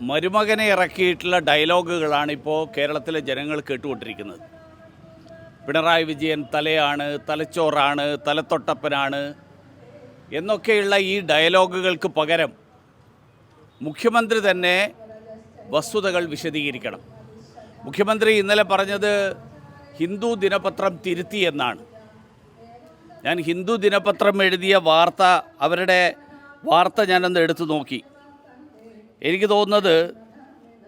മരുമകനെ ഇറക്കിയിട്ടുള്ള ഡയലോഗുകളാണ് ഇപ്പോൾ കേരളത്തിലെ ജനങ്ങൾ കേട്ടുകൊണ്ടിരിക്കുന്നത്. പിണറായി വിജയൻ തലയാണ് തലച്ചോറാണ് തലത്തൊട്ടപ്പനാണ് എന്നൊക്കെയുള്ള ഈ ഡയലോഗുകൾക്ക് പകരം മുഖ്യമന്ത്രി തന്നെ വസ്തുതകൾ വിശദീകരിക്കണം. മുഖ്യമന്ത്രി ഇന്നലെ പറഞ്ഞത് ഹിന്ദു ദിനപത്രം തിരുത്തി എന്നാണ്. ഞാൻ ഹിന്ദു ദിനപത്രം എഴുതിയ വാർത്ത അവരുടെ വാർത്ത ഞാനൊന്ന് എടുത്തു നോക്കി. എനിക്ക് തോന്നുന്നത്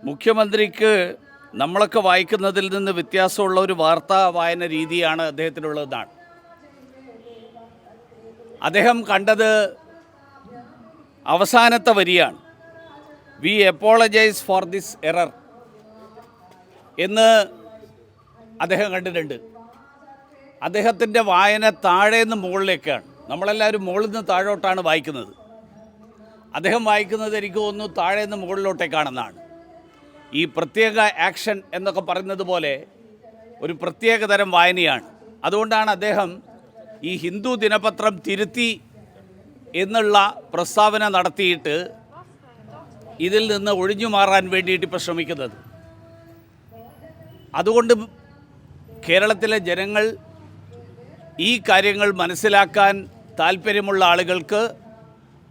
മുഖ്യമന്ത്രിക്ക് നമ്മളൊക്കെ വായിക്കുന്നതിൽ നിന്ന് വ്യത്യാസമുള്ള ഒരു വാർത്താ വായന രീതിയാണ് അദ്ദേഹത്തിനുള്ളതെന്നാണ് അദ്ദേഹം കണ്ടത് അവസാനത്തെ വരിയാണ്. We apologise for this error എന്ന് അദ്ദേഹം കണ്ടിട്ടുണ്ട്. അദ്ദേഹത്തിന്റെ വായന താഴേന്ന് മുകളിലേക്കാണ്. നമ്മളെല്ലാവരും മുകളിൽ നിന്ന് താഴോട്ടാണ് വായിക്കുന്നത്. അദ്ദേഹം വായിക്കുന്നത് എനിക്ക് തോന്നുന്നു താഴെ നിന്ന് മുകളിലോട്ടേക്കാണെന്നാണ് ഈ പ്രത്യേക ആക്ഷൻ എന്നൊക്കെ പറയുന്നത് പോലെ ഒരു പ്രത്യേക തരം വായനയാണ്. അതുകൊണ്ടാണ് അദ്ദേഹം ഈ ഹിന്ദു ദിനപത്രം തിരുത്തി എന്നുള്ള പ്രസ്താവന നടത്തിയിട്ട് ഇതിൽ നിന്ന് ഒഴിഞ്ഞു മാറാൻ വേണ്ടിയിട്ട് ഇപ്പോൾ ശ്രമിക്കുന്നത്. അതുകൊണ്ട് കേരളത്തിലെ ജനങ്ങൾ ഈ കാര്യങ്ങൾ മനസ്സിലാക്കാൻ താല്പര്യമുള്ള ആളുകൾക്ക്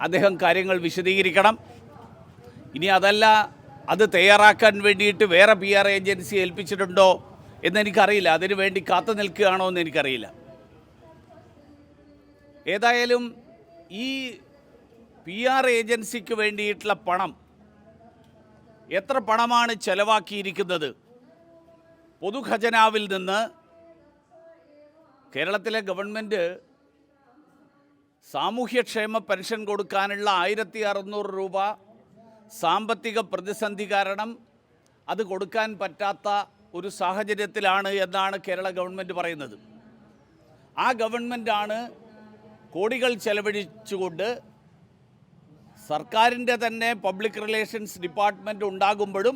അദ്ദേഹം കാര്യങ്ങൾ വിശദീകരിക്കണം. ഇനി അതല്ല അത് തയ്യാറാക്കാൻ വേണ്ടിയിട്ട് വേറെ പി ആർ ഏജൻസി ഏൽപ്പിച്ചിട്ടുണ്ടോ എന്നെനിക്കറിയില്ല. അതിനു വേണ്ടി കാത്തു നിൽക്കുകയാണോ എന്ന് എനിക്കറിയില്ല ഏതായാലും ഈ പി ആർ ഏജൻസിക്ക് വേണ്ടിയിട്ടുള്ള പണം എത്ര പണമാണ് ചെലവാക്കിയിരിക്കുന്നത്? പൊതുഖജനാവിൽ നിന്ന് കേരളത്തിലെ ഗവൺമെന്റ് സാമൂഹ്യക്ഷേമ പെൻഷൻ കൊടുക്കാനുള്ള ആയിരത്തി അറുന്നൂറ് രൂപ സാമ്പത്തിക പ്രതിസന്ധി കാരണം അത് കൊടുക്കാൻ പറ്റാത്ത ഒരു സാഹചര്യത്തിലാണ് എന്നാണ് കേരള ഗവൺമെന്റ് പറയുന്നത്. ആ ഗവൺമെന്റാണ് കോടികൾ ചെലവഴിച്ചുകൊണ്ട് സർക്കാരിന്റെ തന്നെ പബ്ലിക് റിലേഷൻസ് ഡിപ്പാർട്ട്മെന്റ് ഉണ്ടാകുമ്പോഴും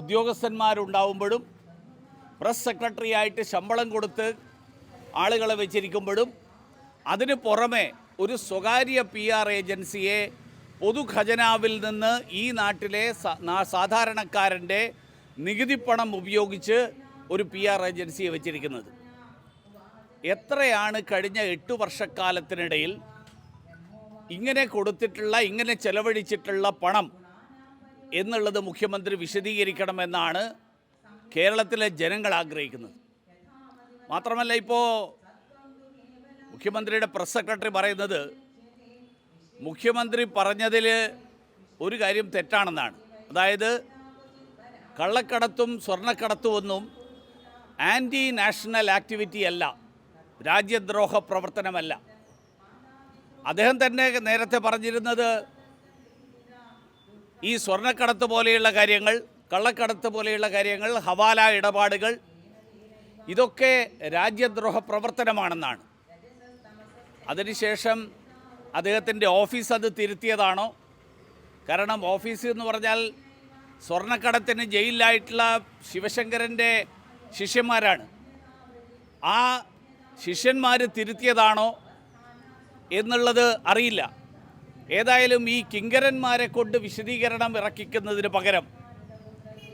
ഉദ്യോഗസ്ഥന്മാരുണ്ടാവുമ്പോഴും പ്രസ് സെക്രട്ടറി ആയിട്ട് ശമ്പളം കൊടുത്ത് ആളുകളെ വെച്ചിരിക്കുമ്പോഴും അതിന് പുറമെ ഒരു സ്വകാര്യ പി ആർ ഏജൻസിയെ പൊതുഖജനാവിൽ നിന്ന് ഈ നാട്ടിലെ സാധാരണക്കാരന്റെ നികുതിപ്പണം ഉപയോഗിച്ച് ഒരു പി ആർ ഏജൻസിയെ വെച്ചിരിക്കുന്നത്. എത്രയാണ് കഴിഞ്ഞ എട്ട് വർഷക്കാലത്തിനിടയിൽ ഇങ്ങനെ കൊടുത്തിട്ടുള്ള ഇങ്ങനെ ചെലവഴിച്ചിട്ടുള്ള പണം എന്നുള്ളത് മുഖ്യമന്ത്രി വിശദീകരിക്കണമെന്നാണ് കേരളത്തിലെ ജനങ്ങൾ ആഗ്രഹിക്കുന്നത്. മാത്രമല്ല ഇപ്പോൾ മുഖ്യമന്ത്രിയുടെ പ്രസ് സെക്രട്ടറി പറയുന്നത് മുഖ്യമന്ത്രി പറഞ്ഞതിൽ ഒരു കാര്യം തെറ്റാണെന്നാണ്. അതായത് കള്ളക്കടത്തും സ്വർണക്കടത്തുമൊന്നും ആന്റി നാഷണൽ ആക്ടിവിറ്റി അല്ല രാജ്യദ്രോഹ പ്രവർത്തനമല്ല. അദ്ദേഹം തന്നെ നേരത്തെ പറഞ്ഞിരുന്നത് ഈ സ്വർണക്കടത്ത് പോലെയുള്ള കാര്യങ്ങൾ കള്ളക്കടത്ത് പോലെയുള്ള കാര്യങ്ങൾ ഹവാല ഇടപാടുകൾ ഇതൊക്കെ രാജ്യദ്രോഹ പ്രവർത്തനമാണെന്നാണ്. അതിനുശേഷം അദ്ദേഹത്തിന്റെ ഓഫീസ് അത് തിരുത്തിയതാണോ? കാരണം ഓഫീസ് എന്ന് പറഞ്ഞാൽ സ്വർണക്കടത്തിന് ജയിലിലായിട്ടുള്ള ശിവശങ്കരന്റെ ശിഷ്യന്മാരാണ്. ആ ശിഷ്യന്മാർ തിരുത്തിയതാണോ എന്നുള്ളത് അറിയില്ല. ഏതായാലും ഈ കിങ്കരന്മാരെ കൊണ്ട് വിശദീകരണം ഇറക്കിക്കുന്നതിന് പകരം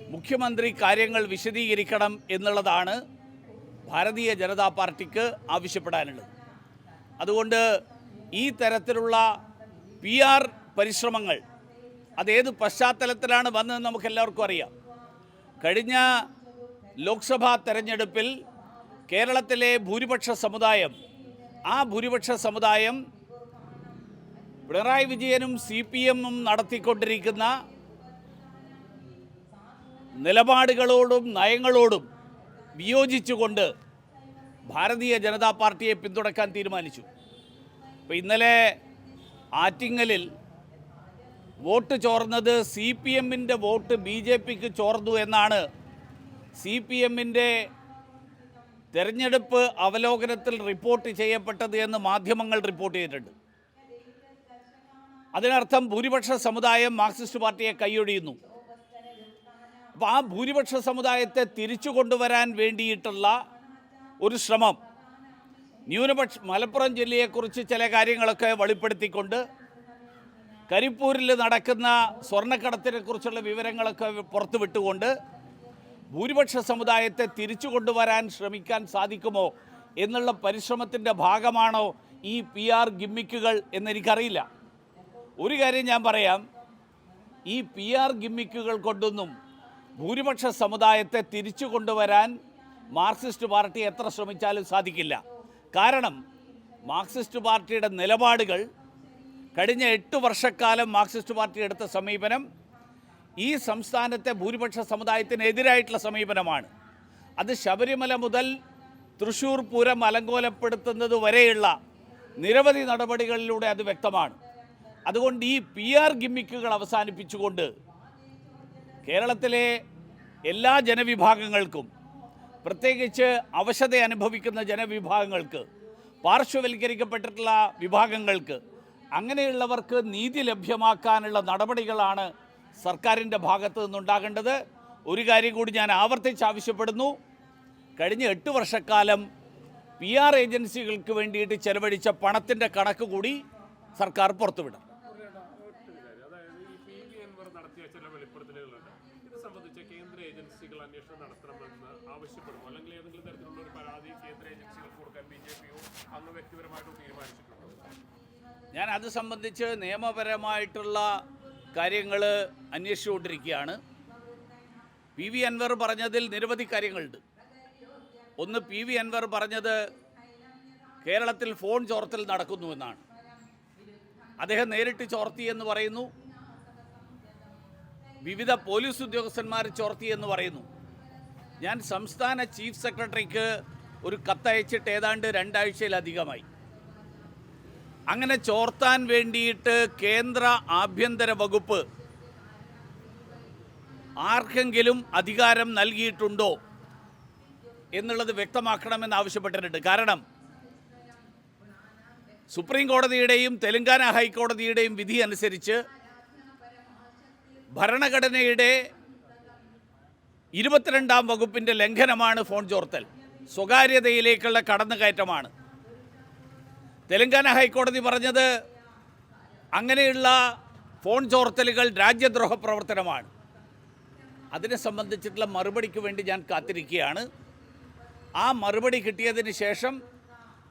മുഖ്യമന്ത്രി കാര്യങ്ങൾ വിശദീകരിക്കണം എന്നുള്ളതാണ് ഭാരതീയ ജനതാ പാർട്ടിക്ക് ആവശ്യപ്പെടാനുള്ളത്. അതുകൊണ്ട് ഈ തരത്തിലുള്ള പി ആർ പരിശ്രമങ്ങൾ അതേത് പശ്ചാത്തലത്തിലാണ് വന്നതെന്ന് നമുക്ക് എല്ലാവർക്കും അറിയാം. കഴിഞ്ഞ ലോക്സഭാ തെരഞ്ഞെടുപ്പിൽ കേരളത്തിലെ ഭൂരിപക്ഷ സമുദായം ആ ഭൂരിപക്ഷ സമുദായം പിണറായി വിജയനും സി പി എമ്മും നടത്തിക്കൊണ്ടിരിക്കുന്ന നിലപാടുകളോടും നയങ്ങളോടും വിയോജിച്ചുകൊണ്ട് ഭാരതീയ ജനതാ പാർട്ടിയെ പിന്തുണക്കാൻ തീരുമാനിച്ചു. അപ്പോൾ ഇന്നലെ ആറ്റിങ്ങലിൽ വോട്ട് ചോർന്നത് സി പി എമ്മിന്റെ വോട്ട് ബി ജെ പിക്ക് ചോർന്നു എന്നാണ് സി പി എമ്മിന്റെ തെരഞ്ഞെടുപ്പ് അവലോകനത്തിൽ റിപ്പോർട്ട് ചെയ്യപ്പെട്ടത് എന്ന് മാധ്യമങ്ങൾ റിപ്പോർട്ട് ചെയ്തിട്ടുണ്ട്. അതിനർത്ഥം ഭൂരിപക്ഷ സമുദായം മാർക്സിസ്റ്റ് പാർട്ടിയെ കൈയൊഴിയുന്നു. അപ്പോൾ ആ ഭൂരിപക്ഷ സമുദായത്തെ തിരിച്ചു കൊണ്ടുവരാൻ വേണ്ടിയിട്ടുള്ള ഒരു ശ്രമം ന്യൂനപക്ഷ മലപ്പുറം ജില്ലയെക്കുറിച്ച് ചില കാര്യങ്ങളൊക്കെ വെളിപ്പെടുത്തിക്കൊണ്ട് കരിപ്പൂരിൽ നടക്കുന്ന സ്വർണക്കടത്തിനെ കുറിച്ചുള്ള വിവരങ്ങളൊക്കെ പുറത്തുവിട്ടുകൊണ്ട് ഭൂരിപക്ഷ സമുദായത്തെ തിരിച്ചു കൊണ്ടുവരാൻ ശ്രമിക്കാൻ സാധിക്കുമോ എന്നുള്ള പരിശ്രമത്തിന്റെ ഭാഗമാണോ ഈ പി ആർ ഗിമ്മിക്കുകൾ എന്നെനിക്കറിയില്ല. ഒരു കാര്യം ഞാൻ പറയാം. ഈ പി ആർ ഗിമ്മിക്കുകൾ കൊണ്ടൊന്നും ഭൂരിപക്ഷ സമുദായത്തെ തിരിച്ചു കൊണ്ടുവരാൻ മാർക്സിസ്റ്റ് പാർട്ടി എത്ര ശ്രമിച്ചാലും സാധിക്കില്ല. കാരണം മാർക്സിസ്റ്റ് പാർട്ടിയുടെ നിലപാടുകൾ കഴിഞ്ഞ എട്ട് വർഷക്കാലം മാർക്സിസ്റ്റ് പാർട്ടി എടുത്ത സമീപനം ഈ സംസ്ഥാനത്തെ ഭൂരിപക്ഷ സമുദായത്തിനെതിരായിട്ടുള്ള സമീപനമാണ്. അത് ശബരിമല മുതൽ തൃശ്ശൂർ പൂരം അലങ്കോലപ്പെടുത്തുന്നത് വരെയുള്ള നിരവധി നടപടികളിലൂടെ അത് വ്യക്തമാണ്. അതുകൊണ്ട് ഈ പി ആർ ഗിമ്മിക്കുകൾ അവസാനിപ്പിച്ചുകൊണ്ട് കേരളത്തിലെ എല്ലാ ജനവിഭാഗങ്ങൾക്കും പ്രത്യേകിച്ച് അവശത അനുഭവിക്കുന്ന ജനവിഭാഗങ്ങൾക്ക് പാർശ്വവൽക്കരിക്കപ്പെട്ടിട്ടുള്ള വിഭാഗങ്ങൾക്ക് അങ്ങനെയുള്ളവർക്ക് നീതി ലഭ്യമാക്കാനുള്ള നടപടികളാണ് സർക്കാരിന്റെ ഭാഗത്ത് നിന്നുണ്ടാകേണ്ടത്. ഒരു കാര്യം കൂടി ഞാൻ ആവർത്തിച്ച് ആവശ്യപ്പെടുന്നു. കഴിഞ്ഞ എട്ട് വർഷക്കാലം പി ആർ ഏജൻസികൾക്ക് വേണ്ടിയിട്ട് ചെലവഴിച്ച പണത്തിന്റെ കണക്ക് കൂടി സർക്കാർ പുറത്തുവിടണം അതായത് ഈ പി വി എൻവർ നടത്തിയ ചില വെളിപ്പെടുത്തലുകളുണ്ട് ഇത് സംബന്ധിച്ച് കേന്ദ്ര ഏജൻസികൾ അന്വേഷണം നടത്തണമെന്ന് ആവശ്യപ്പെടും അല്ലെങ്കിൽ ഏതെങ്കിലും തരത്തിലുള്ള ഒരു പരാതി കേന്ദ്ര ഏജൻസികൾക്ക് കൊടുക്കാൻ ബി ജെ പിയോ അങ്ങ് വ്യക്തിപരമായിട്ടും തീരുമാനിച്ചിട്ടുണ്ടോ? ഞാൻ അത് സംബന്ധിച്ച് നിയമപരമായിട്ടുള്ള കാര്യങ്ങൾ അന്വേഷിച്ചുകൊണ്ടിരിക്കുകയാണ്. പി വി അൻവർ പറഞ്ഞതിൽ നിരവധി കാര്യങ്ങളുണ്ട്. ഒന്ന് പി വി അൻവർ പറഞ്ഞത് കേരളത്തിൽ ഫോൺ ചോർത്തൽ നടക്കുന്നുവെന്നാണ് അദ്ദേഹം നേരിട്ട് ചോർത്തി എന്ന് പറയുന്നു. വിവിധ പോലീസ് ഉദ്യോഗസ്ഥന്മാർ ചോർത്തി എന്ന് പറയുന്നു. ഞാൻ സംസ്ഥാന ചീഫ് സെക്രട്ടറിക്ക് ഒരു കത്തയച്ചിട്ട് ഏതാണ്ട് രണ്ടാഴ്ചയിലധികമായി. അങ്ങനെ ചോർത്താൻ വേണ്ടിയിട്ട് കേന്ദ്ര ആഭ്യന്തര വകുപ്പ് ആർക്കെങ്കിലും അധികാരം നൽകിയിട്ടുണ്ടോ എന്നുള്ളത് വ്യക്തമാക്കണമെന്ന് ആവശ്യപ്പെട്ടിട്ടുണ്ട്. കാരണം സുപ്രീം കോടതിയുടെയും തെലങ്കാന ഹൈക്കോടതിയുടെയും വിധി അനുസരിച്ച് ഭരണഘടനയുടെ ഇരുപത്തിരണ്ടാം വകുപ്പിന്റെ ലംഘനമാണ് ഫോൺ ചോർത്തൽ. സ്വകാര്യതയിലേക്കുള്ള കടന്നുകയറ്റമാണ്. തെലങ്കാന ഹൈക്കോടതി പറഞ്ഞത് അങ്ങനെയുള്ള ഫോൺ ചോർത്തലുകൾ രാജ്യദ്രോഹ പ്രവർത്തനമാണ്. അതിനെ സംബന്ധിച്ചിട്ടുള്ള മറുപടിക്ക് വേണ്ടി ഞാൻ കാത്തിരിക്കുകയാണ്. ആ മറുപടി കിട്ടിയതിന് ശേഷം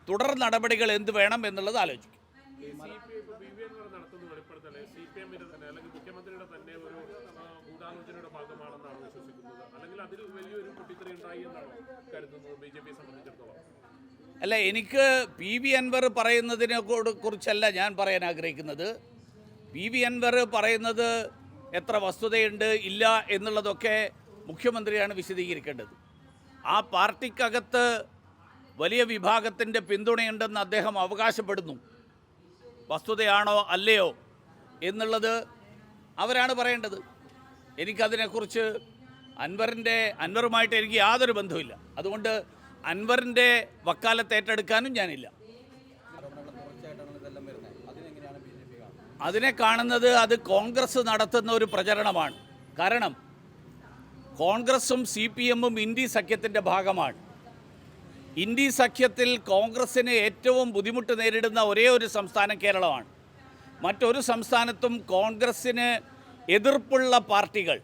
തുടർ നടപടികൾ എന്ത് വേണം എന്നുള്ളത് ആലോചിക്കും ഈ C P I P V Anvar നടത്തുന്ന വെളിപ്പെടുത്തൽ സി പി എമ്മിന്റെ തന്നെ അല്ലെങ്കിൽ മുഖ്യമന്ത്രിയുടെ തന്നെ ഒരു ആ, ഗൂഢാലോചനയുടെ ഭാഗമാണെന്നാണ് വിശ്വസിക്കുന്നത്. അല്ലെങ്കിൽ അതിൽ വലിയൊരു പൊട്ടിത്തെറി ഉണ്ടായി എന്നാണ് കരുതുന്നത് ബി ജെ പിയെ സംബന്ധിച്ചിടത്തോളം. അല്ല എനിക്ക് പി വി അൻവർ പറയുന്നതിനെ കുറിച്ചല്ല ഞാൻ പറയാൻ ആഗ്രഹിക്കുന്നത്. പി വി അൻവർ പറയുന്നത് എത്ര വസ്തുതയുണ്ട് ഇല്ല എന്നുള്ളതൊക്കെ മുഖ്യമന്ത്രിയാണ് വിശദീകരിക്കേണ്ടത്. ആ പാർട്ടിക്കകത്ത് വലിയ വിഭാഗത്തിന്റെ പിന്തുണയുണ്ടെന്ന് അദ്ദേഹം അവകാശപ്പെടുന്നു. വസ്തുതയാണോ അല്ലയോ എന്നുള്ളത് അവരാണ് പറയേണ്ടത്. എനിക്കതിനെക്കുറിച്ച് അൻവറിന്റെ അൻവറുമായിട്ട് എനിക്ക് യാതൊരു ബന്ധവുമില്ല. അതുകൊണ്ട് അൻവറിന്റെ വക്കാലത്ത് ഏറ്റെടുക്കാനും ഞാനില്ല. അതിനെ കാണുന്നത് അത് കോൺഗ്രസ് നടത്തുന്ന ഒരു പ്രചരണമാണ്. കാരണം കോൺഗ്രസും സി പി എമ്മും ഇന്ത്യ സഖ്യത്തിന്റെ ഭാഗമാണ്. ഇന്ത്യ സഖ്യത്തിൽ കോൺഗ്രസ്സിന് ഏറ്റവും ബുദ്ധിമുട്ട് നേരിടുന്ന ഒരേ ഒരു സംസ്ഥാനം കേരളമാണ്. മറ്റൊരു സംസ്ഥാനത്തും കോൺഗ്രസ്സിന് എതിർപ്പുള്ള പാർട്ടികൾ.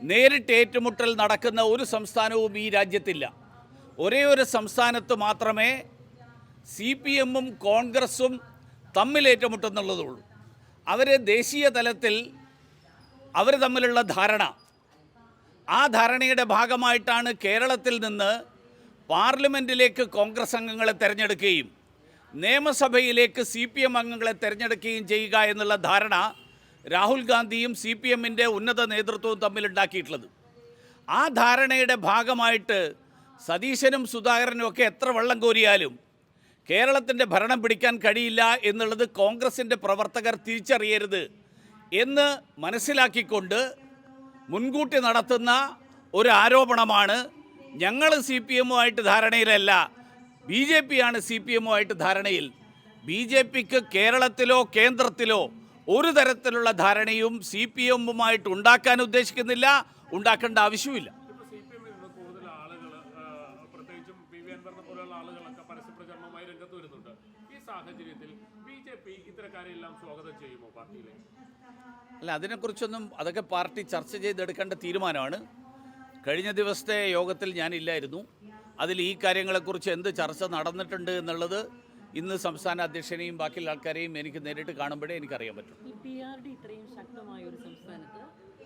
നേരിട്ട് ഏറ്റുമുട്ടൽ നടക്കുന്ന ഒരു സംസ്ഥാനവും ഈ രാജ്യത്തില്ല. ഒരേ ഒരു സംസ്ഥാനത്ത് മാത്രമേ സി പി എമ്മും കോൺഗ്രസും തമ്മിൽ ഏറ്റുമുട്ടുന്നുള്ളതുള്ളൂ. അവർ ദേശീയ തലത്തിൽ അവർ തമ്മിലുള്ള ധാരണ. ആ ധാരണയുടെ ഭാഗമായിട്ടാണ് കേരളത്തിൽ നിന്ന് പാർലമെന്റിലേക്ക് കോൺഗ്രസ് അംഗങ്ങളെ തിരഞ്ഞെടുക്കുകയും നിയമസഭയിലേക്ക് സി പി എം അംഗങ്ങളെ തിരഞ്ഞെടുക്കുകയും ചെയ്യുക എന്നുള്ള ധാരണ രാഹുൽ ഗാന്ധിയും സി പി എമ്മിന്റെ ഉന്നത നേതൃത്വവും തമ്മിലുണ്ടാക്കിയിട്ടുള്ളത്. ആ ധാരണയുടെ ഭാഗമായിട്ട് സതീശനും സുധാകരനും ഒക്കെ എത്ര വെള്ളം കോരിയാലും കേരളത്തിന്റെ ഭരണം പിടിക്കാൻ കഴിയില്ല എന്നുള്ളത് കോൺഗ്രസിന്റെ പ്രവർത്തകർ തിരിച്ചറിയരുത് എന്ന് മനസ്സിലാക്കിക്കൊണ്ട് മുൻകൂട്ടി നടത്തുന്ന ഒരു ആരോപണമാണ് ഞങ്ങൾ സി പി എമ്മുമായിട്ട് ധാരണയിലല്ല ബി ജെ പിയാണ് സി പി എമ്മുമായിട്ട് ധാരണയിൽ. ബി ജെ പിക്ക് കേരളത്തിലോ കേന്ദ്രത്തിലോ ഒരു തരത്തിലുള്ള ധാരണയും സി പി എമ്മുമായിട്ട് ഉണ്ടാക്കാൻ ഉദ്ദേശിക്കുന്നില്ല. ഉണ്ടാക്കേണ്ട ആവശ്യമില്ല അല്ല അതിനെക്കുറിച്ചൊന്നും അതൊക്കെ പാർട്ടി ചർച്ച ചെയ്തെടുക്കേണ്ട തീരുമാനമാണ്. കഴിഞ്ഞ ദിവസത്തെ യോഗത്തിൽ ഞാനില്ലായിരുന്നു. അതിൽ ഈ കാര്യങ്ങളെക്കുറിച്ച് എന്ത് ചർച്ച നടന്നിട്ടുണ്ട് എന്നുള്ളത് ഇന്ന് സംസ്ഥാന അധ്യക്ഷനെയും ബാക്കിയുള്ള ആൾക്കാരെയും എനിക്ക് നേരിട്ട് കാണുമ്പോഴേ എനിക്കറിയാൻ പറ്റും. ഇത്രയും ശക്തമായ ഒരു സംസ്ഥാനത്ത്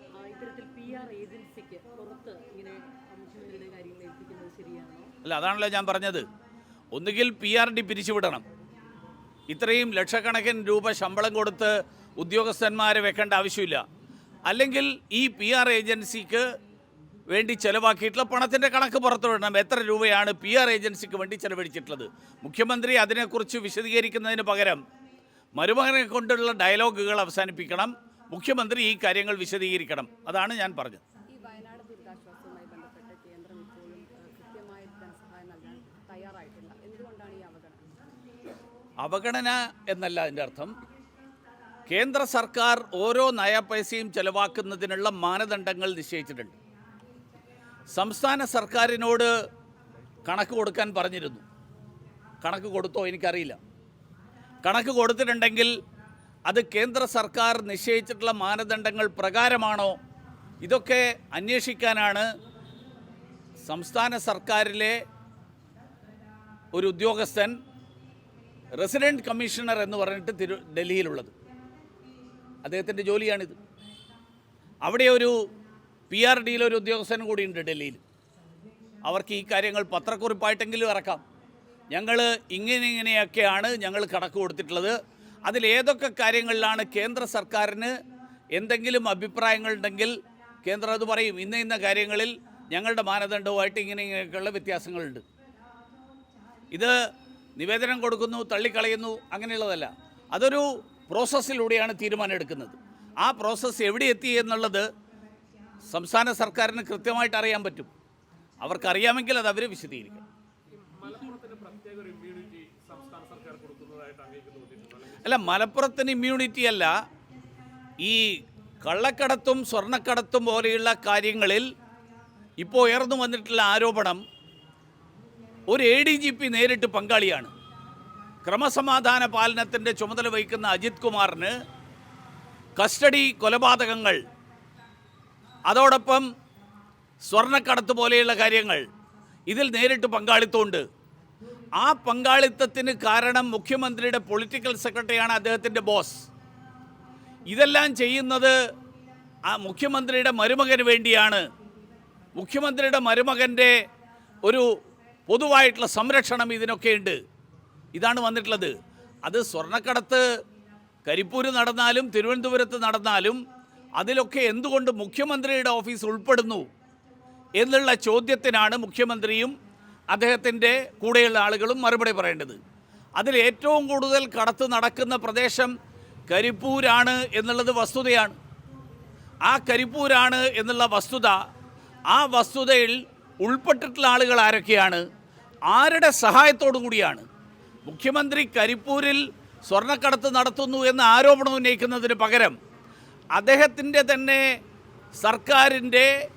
ആ, ഇത്തരത്തിൽ പി ആർ ഏജൻസിക്ക് പുറത്ത് ഇങ്ങനെ മുഖ്യമന്ത്രിയുടെ കാര്യങ്ങൾ ഏൽപ്പിക്കുന്നത് ശരിയാണോ? അല്ല അതാണല്ലോ ഞാൻ പറഞ്ഞത്. ഒന്നുകിൽ പി ആർ ഡി പിരിച്ചുവിടണം. ഇത്രയും ലക്ഷക്കണക്കിന് രൂപ ശമ്പളം കൊടുത്ത് ഉദ്യോഗസ്ഥന്മാരെ വെക്കേണ്ട ആവശ്യമില്ല. അല്ലെങ്കിൽ ഈ പി ആർ ഏജൻസിക്ക് വേണ്ടി ചെലവാക്കിയിട്ടുള്ള പണത്തിന്റെ കണക്ക് പുറത്തുവിടണം. എത്ര രൂപയാണ് പി ആർ ഏജൻസിക്ക് വേണ്ടി ചെലവഴിച്ചിട്ടുള്ളത്? മുഖ്യമന്ത്രി അതിനെക്കുറിച്ച് വിശദീകരിക്കുന്നതിന് പകരം മരുമകനെ കൊണ്ടുള്ള ഡയലോഗുകൾ അവസാനിപ്പിക്കണം. മുഖ്യമന്ത്രി ഈ കാര്യങ്ങൾ വിശദീകരിക്കണം. അതാണ് ഞാൻ പറഞ്ഞത്. അവഗണന? എന്നല്ല അതിന്റെ അർത്ഥം. കേന്ദ്ര സർക്കാർ ഓരോ നയ പൈസയും ചെലവാക്കുന്നതിനുള്ള മാനദണ്ഡങ്ങൾ നിശ്ചയിച്ചിട്ടുണ്ട്. സംസ്ഥാന സർക്കാരിനോട് കണക്ക് കൊടുക്കാൻ പറഞ്ഞിരുന്നു. കണക്ക് കൊടുത്തോ എനിക്കറിയില്ല. കണക്ക് കൊടുത്തിട്ടുണ്ടെങ്കിൽ അത് കേന്ദ്ര സർക്കാർ നിശ്ചയിച്ചിട്ടുള്ള മാനദണ്ഡങ്ങൾ പ്രകാരമാണോ? ഇതൊക്കെ അന്വേഷിക്കാനാണ് സംസ്ഥാന സർക്കാരിലെ ഒരു ഉദ്യോഗസ്ഥൻ റെസിഡന്റ് കമ്മീഷണർ എന്ന് പറഞ്ഞിട്ട് തിരു ഡൽഹിയിലുള്ളത്. അദ്ദേഹത്തിന്റെ ജോലിയാണിത്. അവിടെ ഒരു പി ആർ ഡിയിലെ ഒരു ഉദ്യോഗസ്ഥൻ കൂടിയുണ്ട് ഡൽഹിയിൽ. അവർക്ക് ഈ കാര്യങ്ങൾ പത്രക്കുറിപ്പായിട്ടെങ്കിലും ഇറക്കാം. ഞങ്ങൾ ഇങ്ങനെ ഇങ്ങനെയൊക്കെയാണ് ഞങ്ങൾ കണക്ക് കൊടുത്തിട്ടുള്ളത്. അതിലേതൊക്കെ കാര്യങ്ങളിലാണ് കേന്ദ്ര സർക്കാരിന് എന്തെങ്കിലും അഭിപ്രായങ്ങളുണ്ടെങ്കിൽ കേന്ദ്രം അത് പറയും. ഇന്ന ഇന്ന കാര്യങ്ങളിൽ ഞങ്ങളുടെ മാനദണ്ഡവുമായിട്ട് ഇങ്ങനെ ഇങ്ങനെയൊക്കെയുള്ള വ്യത്യാസങ്ങളുണ്ട്. ഇത് നിവേദനം കൊടുക്കുന്നു തള്ളിക്കളയുന്നു അങ്ങനെയുള്ളതല്ല. അതൊരു പ്രോസസ്സിലൂടെയാണ് തീരുമാനം എടുക്കുന്നത് ആ പ്രോസസ്സ് എവിടെ എത്തി എന്നുള്ളത് സംസ്ഥാന സർക്കാരിന് കൃത്യമായിട്ട് അറിയാൻ പറ്റും. അവർക്കറിയാമെങ്കിൽ അത് അവർ വിശദീകരിക്കും. അല്ല മലപ്പുറത്തിന് ഇമ്മ്യൂണിറ്റി അല്ല. ഈ കള്ളക്കടത്തും സ്വർണക്കടത്തും പോലെയുള്ള കാര്യങ്ങളിൽ ഇപ്പോൾ ഉയർന്നു വന്നിട്ടുള്ള ആരോപണം ഒരു എ ഡി ജി പി നേരിട്ട് പങ്കാളിയാണ്. ക്രമസമാധാന പാലനത്തിന്റെ ചുമതല വഹിക്കുന്ന അജിത് കുമാറിന് കസ്റ്റഡി കൊലപാതകങ്ങൾ അതോടൊപ്പം സ്വർണക്കടത്ത് പോലെയുള്ള കാര്യങ്ങൾ ഇതിൽ നേരിട്ട് പങ്കാളിത്തമുണ്ട്. ആ പങ്കാളിത്തത്തിന് കാരണം മുഖ്യമന്ത്രിയുടെ പൊളിറ്റിക്കൽ സെക്രട്ടറിയാണ് അദ്ദേഹത്തിന്റെ ബോസ് ഇതെല്ലാം ചെയ്യുന്നത് ആ മുഖ്യമന്ത്രിയുടെ മരുമകന് വേണ്ടിയാണ്. മുഖ്യമന്ത്രിയുടെ മരുമകന്റെ ഒരു പൊതുവായിട്ടുള്ള സംരക്ഷണം ഇതിനൊക്കെയുണ്ട് ഇതാണ് വന്നിട്ടുള്ളത്. അത് സ്വർണക്കടത്ത് കരിപ്പൂർ നടന്നാലും തിരുവനന്തപുരത്ത് നടന്നാലും അതിലൊക്കെ എന്തുകൊണ്ട് മുഖ്യമന്ത്രിയുടെ ഓഫീസ് ഉൾപ്പെടുന്നു എന്നുള്ള ചോദ്യത്തിനാണ് മുഖ്യമന്ത്രിയും അദ്ദേഹത്തിന്റെ കൂടെയുള്ള ആളുകളും മറുപടി പറയേണ്ടത്. അതിൽ ഏറ്റവും കൂടുതൽ കടത്ത് നടക്കുന്ന പ്രദേശം കരിപ്പൂരാണ് എന്നുള്ളത് വസ്തുതയാണ്. ആ കരിപ്പൂരാണ് എന്നുള്ള വസ്തുത ആ വസ്തുതയിൽ ഉൾപ്പെട്ടിട്ടുള്ള ആളുകൾ ആരൊക്കെയാണ്? ആരുടെ സഹായത്തോടു കൂടിയാണ്? മുഖ്യമന്ത്രി കരിപ്പൂരിൽ സ്വർണക്കടത്ത് നടത്തുന്നു എന്ന ആരോപണം ഉന്നയിക്കുന്നതിന് പകരം അദ്ദേഹത്തിന്റെ തന്നെ സർക്കാരിന്റെ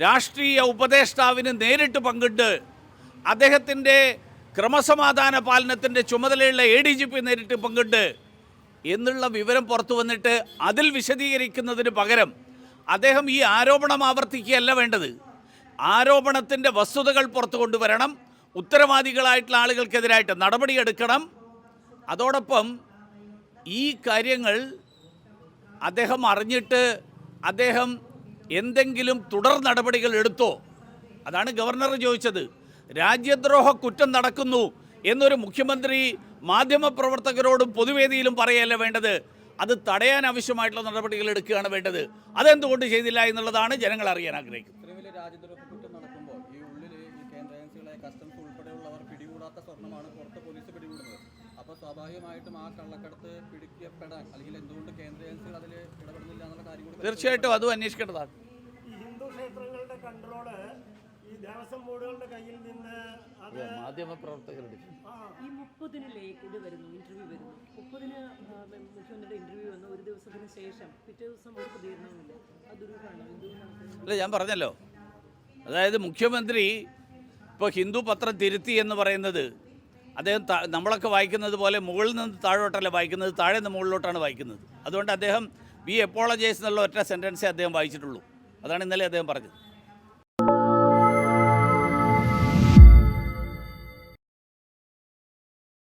രാഷ്ട്രീയ ഉപദേഷ്ടാവിന് നേരിട്ട് പങ്കിട്ട് അദ്ദേഹത്തിന്റെ ക്രമസമാധാന പാലനത്തിന്റെ ചുമതലയുള്ള എ ഡി ജി പി നേരിട്ട് പങ്കിട്ട് എന്നുള്ള വിവരം പുറത്തു വന്നിട്ട് അതിൽ വിശദീകരിക്കുന്നതിന് പകരം അദ്ദേഹം ഈ ആരോപണം ആവർത്തിക്കുകയല്ല വേണ്ടത്. ആരോപണത്തിന്റെ വസ്തുതകൾ പുറത്തു കൊണ്ടുവരണം. ഉത്തരവാദികളായിട്ടുള്ള ആളുകൾക്കെതിരായിട്ട് നടപടിയെടുക്കണം അതോടൊപ്പം ഈ കാര്യങ്ങൾ അദ്ദേഹം അറിഞ്ഞിട്ട് അദ്ദേഹം എന്തെങ്കിലും തുടർ നടപടികൾ എടുത്തോ? അതാണ് ഗവർണർ ചോദിച്ചത്. രാജ്യദ്രോഹ കുറ്റം നടക്കുന്നു എന്നൊരു മുഖ്യമന്ത്രി മാധ്യമപ്രവർത്തകരോടും പൊതുവേദിയിലും പറയല്ല വേണ്ടത്? അത് തടയാൻ ആവശ്യമായിട്ടുള്ള നടപടികൾ എടുക്കുകയാണ് വേണ്ടത്. അതെന്തുകൊണ്ട് ചെയ്തില്ല എന്നുള്ളതാണ് ജനങ്ങൾ അറിയാൻ ആഗ്രഹിക്കുന്നത്. കസ്റ്റംസ് ഉൾപ്പെടെയുള്ളവർ അപ്പോൾ സ്വാഭാവികമായിട്ടും ആ കള്ളക്കടത്ത് പിടിക്കപ്പെടാൻ അല്ലെങ്കിൽ എന്തുകൊണ്ട് കേന്ദ്ര ഏജൻസികൾ അതിൽ ഇടപെടുന്നില്ല എന്നുള്ള കാര്യം കൂടി തീർച്ചയായിട്ടും അതും അന്വേഷിക്കേണ്ടതാണ്. ഈ ഹിന്ദു ക്ഷേത്രങ്ങളുടെ കൺട്രോൾ ഈ ദേവസ്വം ബോർഡുകളുടെ കയ്യിൽ നിന്ന് അത് മാധ്യമപ്രവർത്തകരുടെ. ഈ മുപ്പതിന് ലേക്ക് ഇത് വരുന്നു ഇന്റർവ്യൂ വരുന്നു. മുപ്പതിന് മുഖ്യമന്ത്രിയുടെ ഇന്റർവ്യൂ വന്നു. ഒരു ദിവസത്തിന് ശേഷം പിറ്റേ ദിവസം ഒരു പ്രതികരണവുമില്ല അതൊരുക്കാണ് അല്ല ഞാൻ പറഞ്ഞല്ലോ. അതായത് മുഖ്യമന്ത്രി ഇപ്പോൾ ഹിന്ദു പത്രം തിരുത്തി എന്ന് പറയുന്നത് അദ്ദേഹം നമ്മളൊക്കെ വായിക്കുന്നത് പോലെ മുകളിൽ നിന്ന് താഴോട്ടല്ല വായിക്കുന്നത് താഴെ നിന്ന് മുകളിലോട്ടാണ് വായിക്കുന്നത്. അതുകൊണ്ട് അദ്ദേഹം വി എപ്പോളജൈസ് എന്നുള്ള ഒറ്റ സെന്റൻസേ അദ്ദേഹം വായിച്ചിട്ടുള്ളൂ. അതാണ് ഇന്നലെ അദ്ദേഹം പറഞ്ഞത്.